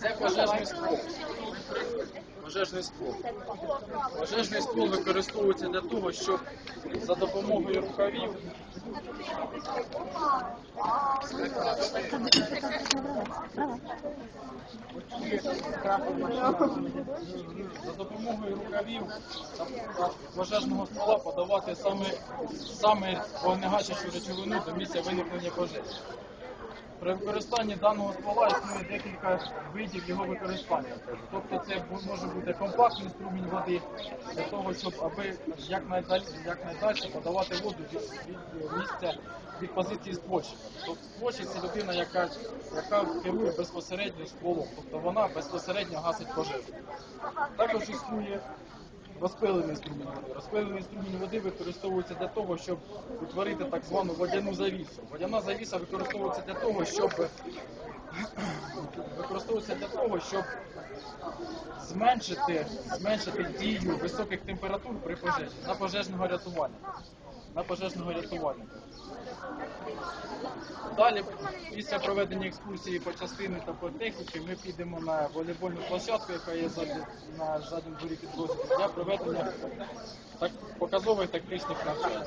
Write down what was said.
Це пожежний ствол. Пожежний ствол. Пожежний ствол використовується для того, щоб за допомогою рукавів за допомогою рукавів пожежного ствола подавати саме, саме вогнегасячу речовину до місця виникнення пожежі. При використанні даного ствола існує декілька видів його використання. Тобто це може бути компактний струмінь води для того, щоб аби якнайдалі, якнайдальше подавати воду від, від місця від позиції ствольщика. Тобто ствольщик це людина, яка, яка керує безпосередньо стволом, тобто вона безпосередньо гасить пожежу. Також існує розпилений струмінь води. Розпилений струмінь води використовується для того, щоб утворити так звану водяну завісу. Водяна завіса використовується для того, щоб використовується для того, щоб зменшити, зменшити дію високих температур при пожежі на пожежного рятування. На пожежного рятування. Далі, після проведення екскурсії по частини та по техніці, ми підемо на волейбольну площадку, яка є на задньому дворі підрозділу, для проведення так, показових тактичних навчань.